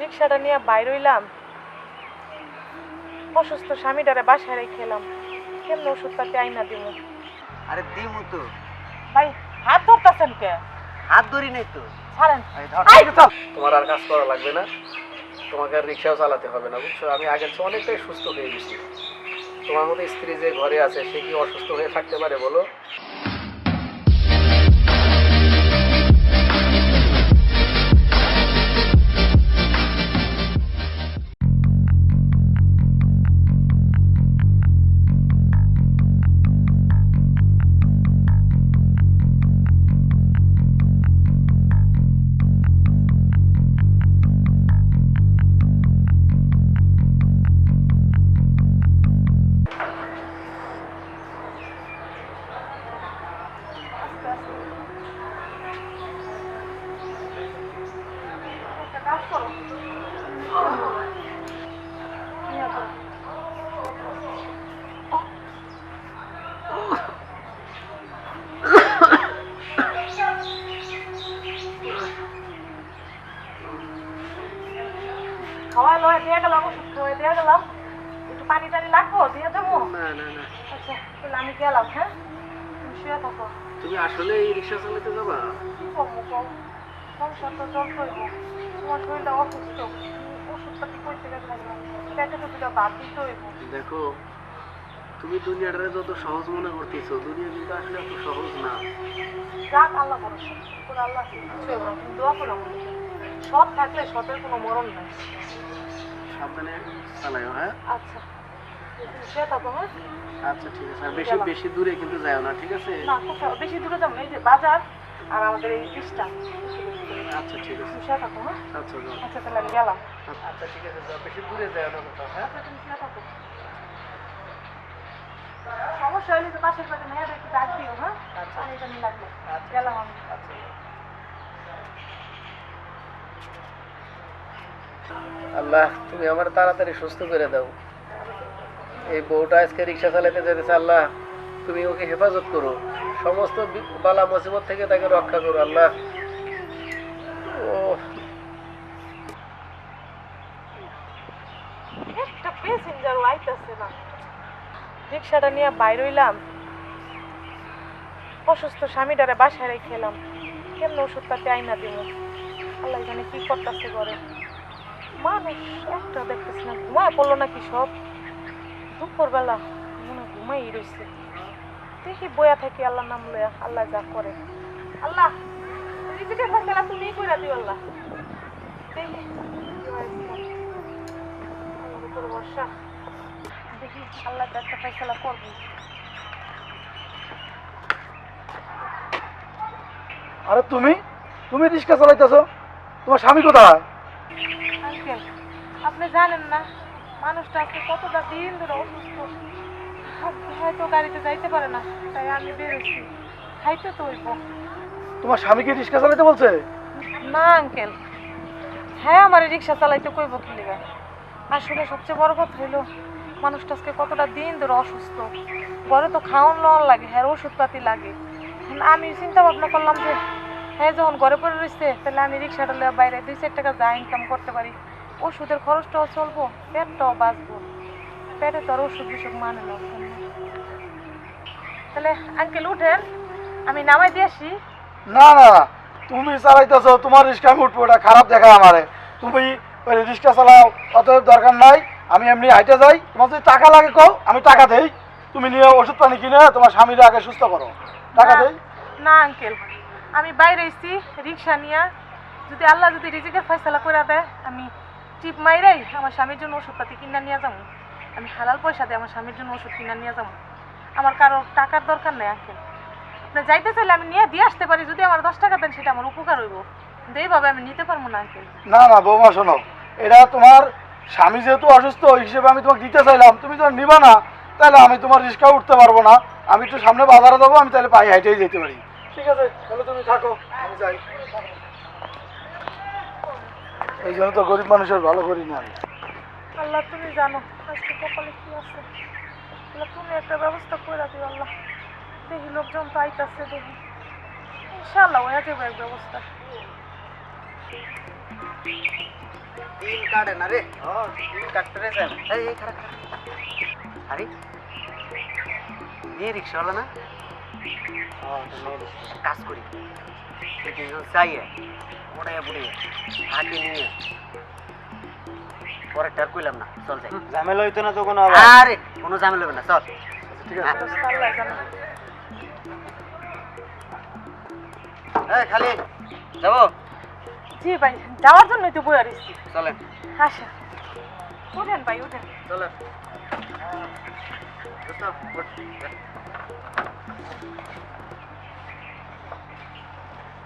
রিক্সাটা নিয়ে বাইর হইলাম। অসুস্থ স্বামীটারে বাসায় রেখে এলাম। কেমন ওষুধ পাতি আইনা দিব আরে দিমু তো। ভাই হাত ধরতেছেন কে? হাত ধরি নাই তো। ছাড়েন! তোমার আর কাজ করা লাগবে না। তোমাকে আর রিক্সাও চালাতে হবে না বুঝছ? আমি আগের চেয়ে অনেকটাই সুস্থ হয়ে গেছি। তোমার মতো স্ত্রী যে ঘরে আছে সে কি অসুস্থ হয়ে থাকতে পারে বলো? খাওয়াই লয় দিয়ে গেলাম ওষুধ খাওয়াই দিয়ে গেলাম। একটু পানি টানি লাগবো দিয়ে দেবো? না না না। আচ্ছা তাহলে আমি গেলাম হ্যাঁ? তুমি শুয়ে থাকো। তুমি আসলে এই রিক্সা চালাতে যাবা? কি করব কম সংসার তো চলতেই তোমার শরীরটা অসুস্থ। ওষুধপাতি করতে গেছে পেটে তো বাদ দিতে হইব। দেখো তুমি দুনিয়াটা যত সহজ মনে করতেছো দুনিয়া কিন্তু আসলে এত সহজ না। যাক আল্লাহ ভরসা আল্লাহ কিছু হবে না তুমি দোয়া করো সৎ থাকলে সতের কোনো মরণ নাই। সাবধানে চালাইও হ্যাঁ? আচ্ছা। হ্যাঁ? আচ্ছা ঠিক আছে। বেশি বেশি দূরে কিন্তু যাও না ঠিক আছে? না বেশি দূরে যাব এই যে বাজার আর আমাদের এই আচ্ছা ঠিক আছে। শুয়ে থাকো হ্যাঁ? আচ্ছা আচ্ছা তাহলে আমি গেলাম। আচ্ছা ঠিক আছে যাও। বেশি দূরে যাও না কোথাও হ্যাঁ? আচ্ছা তুমি শুয়ে থাকো। সমস্যা হলে তো পাশের পাশে মেয়েদের একটু ডাক দিও হ্যাঁ? আচ্ছা। এটা নিয়ে লাগবে। গেলাম আমি। আল্লাহ তুমি আমার তাড়াতাড়ি সুস্থ করে দাও। এই বউটা আজকে রিক্সা চালাতে যেতেছে আল্লাহ তুমি ওকে হেফাজত করো। সমস্ত বালা মুসিবত থেকে তাকে রক্ষা করো আল্লাহ। ও একটা রিক্সাটা নিয়ে বাইর হইলাম। অসুস্থ স্বামীটারে বাসায় রেখে এলাম। কেমন ওষুধ পাতি আইনা দিব আল্লাহ জানে কি করতেছে ঘরে। মানুষ একটা দেখতেছি না, ঘুমায় পড়ল নাকি সব? দুপুরবেলা মনে ঘুমাই রয়েছে দেখি বয়া থাকি আল্লাহ নাম লয়া আল্লাহ যা করে। আল্লাহ রিজিকের ফেসলা তুমি কইরা দিও আল্লাহ। দেখি দেখি আল্লাহ তো একটা ফেসলা করবে। আরে তুমি? তুমি রিক্সা চালাইতেছো? তোমার স্বামী কোথায়? আপনি জানেন না মানুষটা আজকে কতটা দিন ধরে অসুস্থ। হয়তো গাড়িতে যাইতে পারে না তাই আমি বেরোচ্ছি। খাইতে তো হইব। তোমার স্বামীকে রিক্সা চালাইতে বলছে? না আঙ্কেল। হ্যাঁ আমার রিক্সা চালাইতে কইব কি লিগা? আসলে সবচেয়ে বড় কথা হইল মানুষটা আজকে কতটা দিন ধরে অসুস্থ। ঘরে তো খাওয়ান লওয়ান লাগে হ্যাঁ ওষুধপাতি লাগে। আমি চিন্তা ভাবনা করলাম যে হ্যাঁ যখন ঘরে পড়ে রয়েছে তাহলে আমি রিক্সাটা বাইরে দুই চার টাকা যা ইনকাম করতে পারি। ওষুধের খরচটাও চলবো পেটটাও বাঁচবো। পেটে তো আর ওষুধ বিষুধ মানে না। তাহলে আঙ্কেল উঠেন আমি নামাই দিয়ে আসি। না না তুমি চালাইতেছো তোমার রিক্সা আমি উঠবো এটা খারাপ দেখা আমারে। তুমি ওই রিক্সা চালাও অতএব দরকার নাই আমি এমনি হাইটে যাই। তোমার যদি টাকা লাগে কও আমি টাকা দেই। তুমি নিয়ে ওষুধ পানি কিনে তোমার স্বামীর আগে সুস্থ করো। টাকা দেই? না আঙ্কেল। আমি বাইরে এসছি রিক্সা নিয়ে। যদি আল্লাহ যদি রিজিকের ফয়সালা করে দেয় আমি টিপ মাইরাই আমার স্বামীর জন্য ওষুধপাতি কিনা নিয়ে যাব আমি হালাল পয়সা দিয়ে আমার স্বামীর জন্য ওষুধ কিনা নিয়ে যাব আমার কারও টাকার দরকার নেই আঙ্কেল। আপনি যাইতে চাইলে আমি নিয়ে দিয়ে আসতে পারি যদি আমার দশ টাকা দেন সেটা আমার উপকার হইব। কিন্তু এইভাবে আমি নিতে পারব না আঙ্কেল। না না বৌমা শোনো। এটা তোমার স্বামী যেহেতু অসুস্থ ওই হিসেবে আমি তোমাকে দিতে চাইলাম তুমি যখন নিবা না। তাহলে আমি তোমার রিক্সা উঠতে পারব না। আমি একটু সামনে বাজারে যাব আমি তাহলে পায়ে হাইটেই যেতে পারি। ঠিক আছে তাহলে তুমি থাকো আমি যাই। এই জন্য তো গরিব মানুষের ভালো করি না আমি। আল্লাহ তুমি জানো আজকে কপালে কি আছে? তুমি একটা ব্যবস্থা করে দিও, আল্লাহ। দেখি লোকজন তো আইতাছে, দেখি। ইনশাআল্লাহ, হয়ে যাবে এক ব্যবস্থা। তিল কাটে না রে? ও তুমি কাটতে রেছেন এই এই খারাপ আরে এই রিক্সাওয়ালা না? কাজ করি। চাইয়ে ওড়ে বুড়ে হাঁকে নিয়ে। পরে টার কইলাম না চল যাই। ঝামেলা হইতো না তো কোনো আরে কোনো ঝামেলা হবে না চল। ঠিক হ্যাঁ। জানে এই খালি যাব? জি ভাই যাওয়ার জন্যই তো বই আরিছি চলেন। আসা উঠেন ভাই উঠেন। চলেন।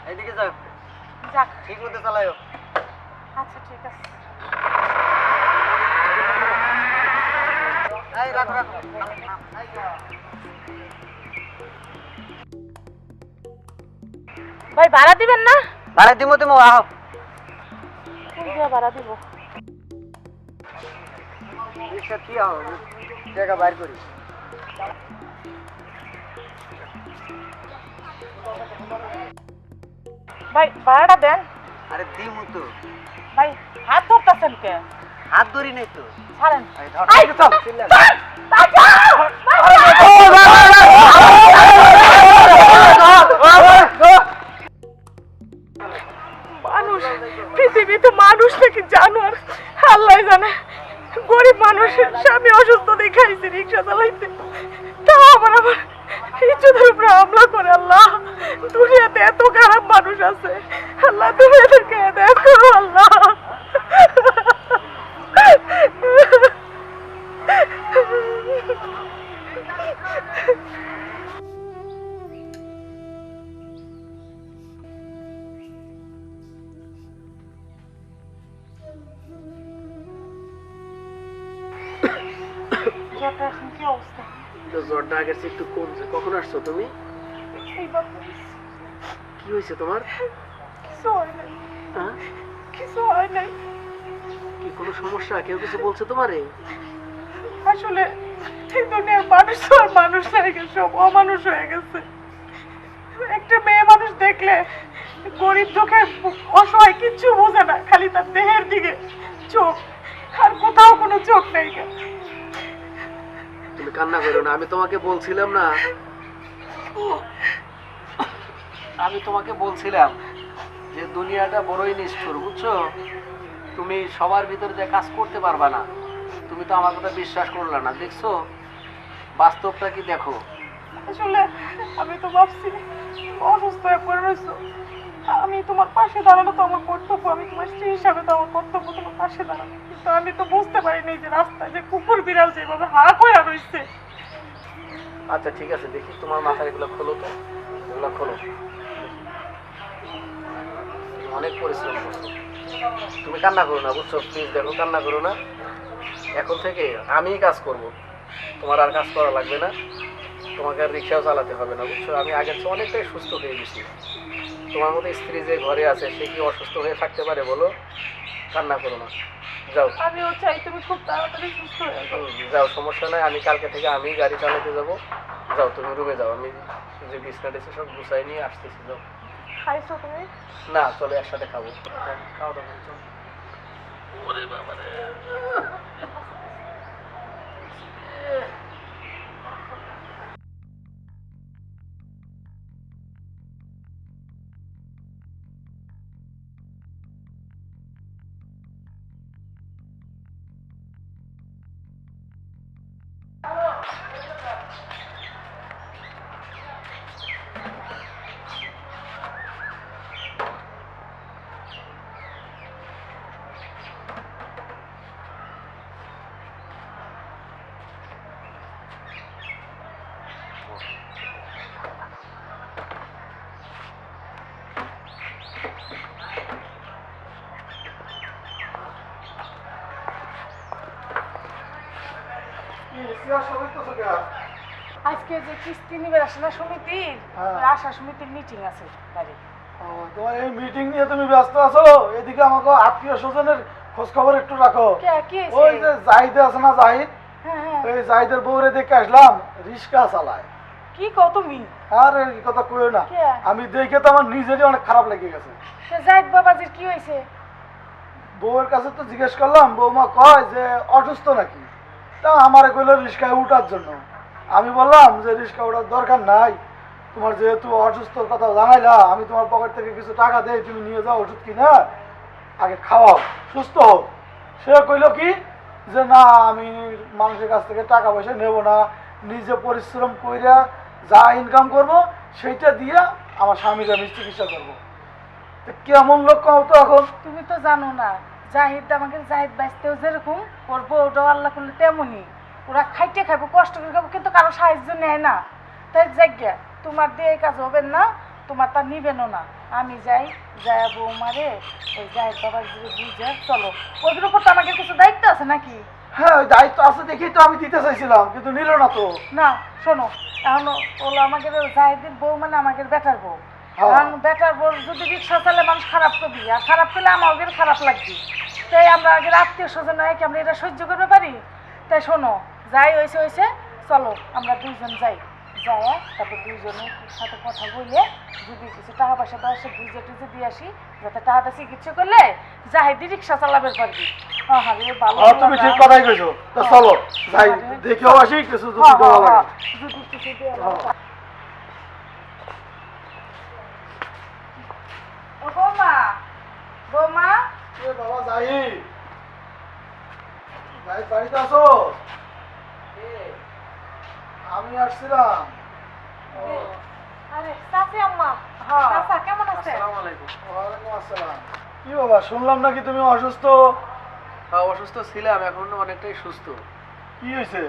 এইদিকে যাও। যাক। ঠিক মতো চালায়ও আচ্ছা ঠিক আছে। ভাই ভাড়া দিবেন না? ভাড়া দিমো তুমি আহ। ভাড়া দিব। কি জায়গা বাইর করি। ভাই ভাড়াটা দেন। আরে দিমু তো। ভাই হাত ধরতেছেন কে? হাত ধরি নাই তো। ছাড়েন। মানুষ পৃথিবীতে মানুষ নাকি জানোয়ার? আল্লাহ জানে গরিব মানুষ স্বামী অসুস্থ দেখাইছে রিক্সা চালাইতে তাও আবার আমার ইজ্জতের উপরে হামলা করে আল্লাহ দুনিয়াতে এত খারাপ মানুষ আছে আল্লাহ তুমি এদেরকে হেদায়ত করো আল্লাহ জ্বরটা আগের চেয়ে একটু কমছে কখন আসছো তুমি? কি হয়েছে তোমার? হয়? কি কোনো সমস্যা? কেউ কিছু বলছে তোমারে? আসলে এই দুনিয়ার মানুষ তো আর মানুষ হয়ে গেছে সব অমানুষ হয়ে গেছে। একটা মেয়ে মানুষ দেখলে গরিব দুঃখে অসহায় কিচ্ছু বোঝে না খালি তার দেহের দিকে চোখ আর কোথাও কোনো চোখ নেই তুমি কান্না করো না আমি তোমাকে বলছিলাম না। আমি তোমাকে বলছিলাম যে দুনিয়াটা বড়ই নিষ্ঠুর বুঝছ? তুমি সবার ভিতরে যে কাজ করতে পারবা না। তুমি তো আমার কথা বিশ্বাস করলে না দেখছ? বাস্তবটা কি দেখো? আসলে আমি তো ভাবছি অসুস্থ হয়ে পড়ে রয়েছো। আমি তোমার পাশে দাঁড়ানো তো আমার কর্তব্য আমি তোমার স্ত্রী হিসাবে তো আমার কর্তব্য তোমার পাশে দাঁড়ানো। কিন্তু আমি তো বুঝতে পারিনি যে রাস্তায় যে কুকুর বিড়াল যেভাবে হাঁ করে রয়েছে। আচ্ছা ঠিক আছে দেখি তোমার মাথার এগুলো খোলো তো। এগুলো খোলো। অনেক পরিশ্রম করছ। তুমি কান্না করো না বুঝছ? প্লিজ দেখো কান্না করো না। এখন থেকে আমিই কাজ করব। তোমার আর কাজ করা লাগবে না। তোমাকে আর রিক্সাও চালাতে হবে না বুঝছ? আমি আগের চেয়ে অনেকটাই সুস্থ হয়ে গেছি। তোমার মতো স্ত্রী যে ঘরে আছে সে কি অসুস্থ হয়ে থাকতে পারে বলো? কান্না করো না। যাও। আমিও চাই তুমি খুব তাড়াতাড়ি সুস্থ হয়ে যাও। যাও সমস্যা নাই। আমি কালকে থেকে আমি গাড়ি চালাতে যাব। যাও তুমি রুমে যাও। আমি যে বিছনা টিছনা সব গুছাই নিয়ে আসতেছি যাও। খাইছো তুমি? না চলে একসাথে খাব। খাওয়া দাওয়া। ওরে বাবা রে। আজকে যে কিস্তি নিবে সমিতির হ্যাঁ। আশা সমিতির মিটিং আছে বাড়ি তোমার এই মিটিং নিয়ে তুমি ব্যস্ত আছো? এদিকে আমাকে আত্মীয় স্বজনের খোঁজ খবর একটু রাখো। কে কি হয়েছে? ওই যে জাহিদ আছে না জাহিদ? হ্যাঁ হ্যাঁ। জাহিদের বউরে দেখে আসলাম রিক্সা চালায়। কি কও তুমি? আর এই কথা কইও না। আমি দেখে তো আমার নিজেরই অনেক খারাপ লেগে গেছে। জাহিদ বাবাজির কি হয়েছে? বউয়ের কাছে তো জিজ্ঞেস করলাম বৌমা কয় যে অসুস্থ নাকি? তা আমার কইলো রিক্সায় উঠার জন্য। আমি বললাম যে রিক্সা ওঠার দরকার নাই, তোমার যেহেতু অসুস্থর কথা জানাইলা, আমি তোমার পকেট থেকে কিছু টাকা দেই, তুমি নিয়ে যাও ওষুধ কিনা, আগে খাওয়াও, সুস্থ হোক সে কইলো কি, যে না, আমি মানুষের কাছ থেকে টাকা পয়সা নেব না, নিজে পরিশ্রম কইরা যা ইনকাম করব, সেইটা দিয়ে আমার স্বামীর আমি চিকিৎসা করব। কেমন লোক কম তো এখন? তুমি তো জানো না জাহিদ আমাকে জাহিদ বাইসতেও যেরকম ওর বউটাও আল্লাহ করলে তেমনই। ওরা খাইতে খাইবো কষ্ট করে খাব কিন্তু কারও সাহায্য নেয় না। তাই জায়গা তোমার দিয়ে এই কাজ হবে না তোমার তা নিবেনও না। আমি যাই যাই বৌমারে ওই জাহিদ বাবার যদি বুঝে চলো। ওদের উপর তো আমাকে কিছু দায়িত্ব আছে নাকি? হ্যাঁ ওই দায়িত্ব আছে দেখেই তো আমি দিতে চাইছিলাম কিন্তু নিল না তো। না শোনো এখন ওলো আমাকে জাহিদের বউ মানে আমাকে বেটার বউ। হ্যাঁ। কারণ বেটার বউ যদি রিক্সা চালে মানুষ খারাপ করবি আর খারাপ পেলে আমাদের খারাপ লাগবে। তাই আমরা আগে আত্মীয় স্বজন হয় কি আমরা এটা সহ্য করতে পারি? তাই শোনো যাই হয়েছে হয়েছে চলো আমরা দুইজন যাই। যাই তারপর দুইজনের সাথে কথা বলে যদি কিছু টাকা পয়সা দেওয়া সে বুঝে টুঝে দিয়ে আসি যাতে টাকাটা চিকিৎসা করলে জাহিদি রিক্সা চালাবে পারবি। তুমি ঠিক কথাই কইছো। তো চলো যাই দেখেও আসি কিছু যদি দেওয়া লাগে হ্যাঁ। যদি কিছু দেওয়া হ্যাঁ। লাগে। ও বৌমা বৌমা। এ বাবা যাই। যাই বাড়িতে আসো। আমি আসছিলাম। আরে আম্মা। চাচা কেমন আছে আসসালামু আলাইকুম। ওয়ালাইকুম আসসালাম। কি বাবা শুনলাম নাকি তুমি অসুস্থ? হ্যাঁ অসুস্থ ছিলাম এখন অনেকটাই সুস্থ। কি হয়েছে?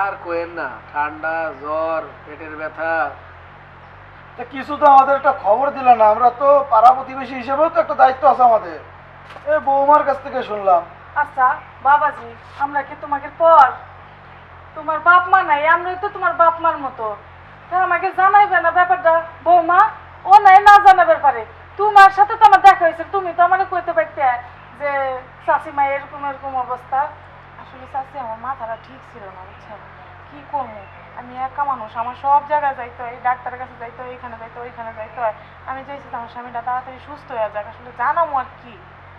আর কোয়েন না ঠান্ডা জ্বর পেটের ব্যথা। তা কিছু তো আমাদের একটা খবর দিল না, আমরা তো পাড়া প্রতিবেশী হিসেবেও তো একটা দায়িত্ব আছে আমাদের। এই বৌমার কাছ থেকে শুনলাম। আচ্ছা বাবাজি, আমরা কি তোমাকে পর? তোমার বাপ মা নাই, আমরাই তো তোমার বাপ মার মতো। তা আমাকে জানাইবে না ব্যাপারটা? বৌমা, ও নাই, না জানাবার পারে। তোমার সাথে তো আমার দেখা হয়েছে, তুমি তো আমার কইতে পারতে যে চাষিমা এরকম এরকম অবস্থা। আসলে চাষি আমার মাথাটা ঠিক ছিল না বুঝছেন কি করব? আমি একা মানুষ আমার সব জায়গায় যাইতে হয় ডাক্তারের কাছে যাইতে হয় এখানে যাইতে হয় ওইখানে যাইতে হয়। আমি চাইছি আমার স্বামীটা তাড়াতাড়ি সুস্থ হয়ে যাক আসলে জানামো আর কি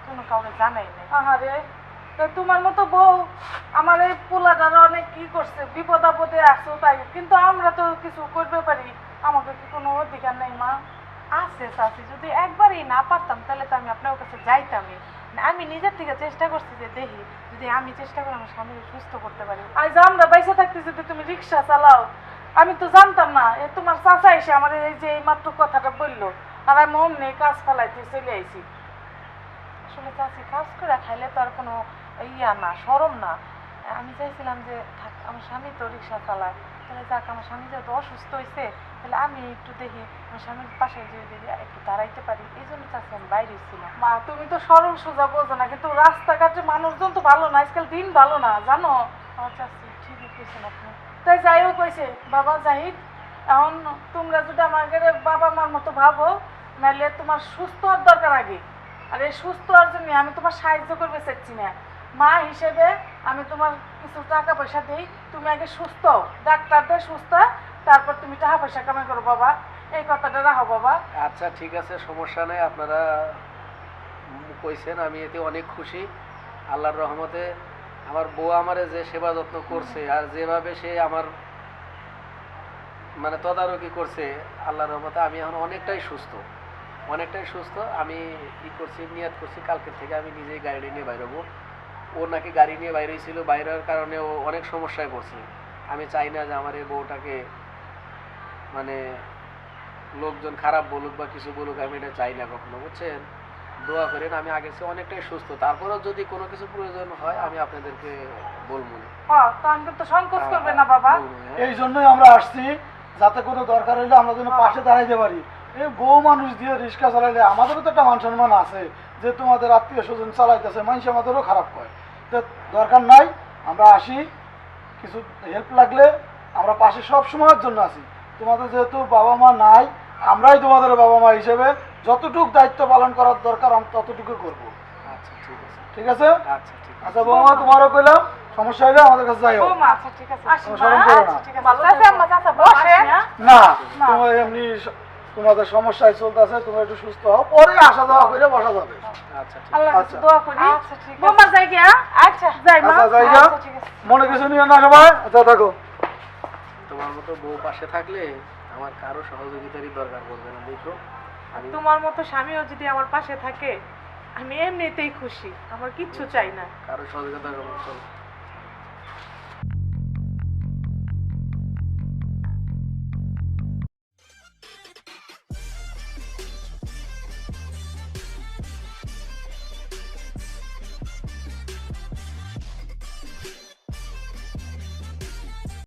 কোনো কাউকে জানাই নাই। আহারে তো তোমার মতো বউ আমার এই পোলাটার অনেক কি করছে বিপদ আপদে আসছো তাই কিন্তু আমরা তো কিছু করতে পারি আমাকে কি কোনো অধিকার নেই মা? আছে চাচি যদি একবারই না পারতাম তাহলে তো আমি আপনার কাছে যাইতামই। আমি নিজের থেকে চেষ্টা করছি যে দেখি যদি আমি চেষ্টা করে আমার স্বামীকে সুস্থ করতে পারি। আজ আমরা বাইসে থাকতে যদি তুমি রিক্সা চালাও, আমি তো জানতাম না, এ তোমার চাচা এসে আমার এই যে এই মাত্র কথাটা বলল, আর আমি অমনি কাজ ফেলাইতে চলে আইছি। আসলে চাচি, কাজ করে খাইলে তো আর কোনো ইয়া না সরম না। আমি চাইছিলাম যে থাক, আমার স্বামী তো রিক্সা চালায়, তাহলে যাক, আমার স্বামী যেহেতু অসুস্থ হয়েছে তাহলে আমি একটু দেখি স্বামীর পাশে যে দেখি, একটু দাঁড়াইতে পারি। এই জন্য চাচি আমি বাইরে ছিলাম। মা, তুমি তো সরল সোজা বোঝো না, কিন্তু রাস্তাঘাটে মানুষজন তো ভালো না, আজকাল দিন ভালো না, জানো? আমার চাচি ঠিকই কইছেন আপনি। তাই যাইও কইছে, বাবা জাহিদ, এখন তোমরা যদি আমাকে বাবা মার মতো ভাবো, নাহলে তোমার সুস্থ হওয়ার দরকার আগে। আর এই সুস্থ হওয়ার জন্য আমি তোমার সাহায্য করবে চাচ্ছি না। মা হিসেবে আমি তোমার কিছু টাকা পয়সা দিই, তুমি আগে সুস্থ হও। ডাক্তার সুস্থ তারপর তুমি টাকা পয়সা কামাই করো, বাবা। এই কথাটা রাখো, বাবা। আচ্ছা ঠিক আছে, সমস্যা নেই, আপনারা কইছেন, আমি এতে অনেক খুশি, আল্লাহর রহমতে। আমার বউ আমারে যে সেবা যত্ন করছে, আর যেভাবে সে আমার মানে তদারকি করছে, আল্লাহর রহমতে, আমি এখন অনেকটাই সুস্থ। অনেকটাই সুস্থ, আমি ই করছি, নিয়াত করছি কালকে থেকে আমি নিজেই গাড়ি নিয়ে বাইরবো ও নাকি গাড়ি নিয়ে বাইরে ছিল বাইরের কারণে ও অনেক সমস্যায় পড়ছে। আমি চাই না যে আমার এই বউটাকে মানে লোকজন খারাপ বলুক বা কিছু বলুক আমি এটা চাই না কখনো বুঝছেন? দোয়া করেন আমি আগের চেয়ে অনেকটাই সুস্থ। তারপরেও যদি কোনো কিছু প্রয়োজন হয় আমি আপনাদেরকে বলব হ্যাঁ হ্যাঁ? এই জন্যই আমরা আসছি যাতে কোনো দরকার হইলে আমরা যেন পাশে দাঁড়াইতে পারি। এই বউ মানুষ দিয়ে রিক্সা চালাইলে আমাদেরও তো একটা মান সম্মান আছে যে তোমাদের আত্মীয় স্বজন চালাইতেছে মানুষ আমাদেরও খারাপ করে তো দরকার নাই আমরা আসি কিছু হেল্প লাগলে আমরা পাশে সব সময়ের জন্য আছি। তোমাদের যেহেতু বাবা মা নাই আমরাই তোমাদের বাবা মা হিসেবে যতটুকু দায়িত্ব পালন করার দরকার আমরা ততটুকু করব। আচ্ছা ঠিক আছে। ঠিক আছে? আচ্ছা ঠিক আছে। আচ্ছা বৌমা তোমারও কইলাম সমস্যা হলে আমাদের কাছে যাইও। ও আচ্ছা ঠিক আছে। না। ঠিক আছে। চাচা আম্মা চাচা বসে। না না। তোমার এমনি তোমাদের সমস্যায় চলতেছে তুমি একটু সুস্থ হও পরে আসা যাওয়া করে বসা যাবে। আচ্ছা আচ্ছা। দোয়া করি। আচ্ছা ঠিক আছে। যাই আচ্ছা যাই মা। আচ্ছা জায়গা আচ্ছা, ঠিক আছে। মনে কিছু নিয়ে না সবাই? আচ্ছা থাকো। তোমার মতো বউ পাশে থাকলে আমার কারও সহযোগিতারই দরকার পড়বে না দেখো আর তোমার মতো স্বামীও যদি আমার পাশে থাকে আমি এমনিতেই খুশি। আমার কিচ্ছু চাই না। কারও সহযোগিতা চলো।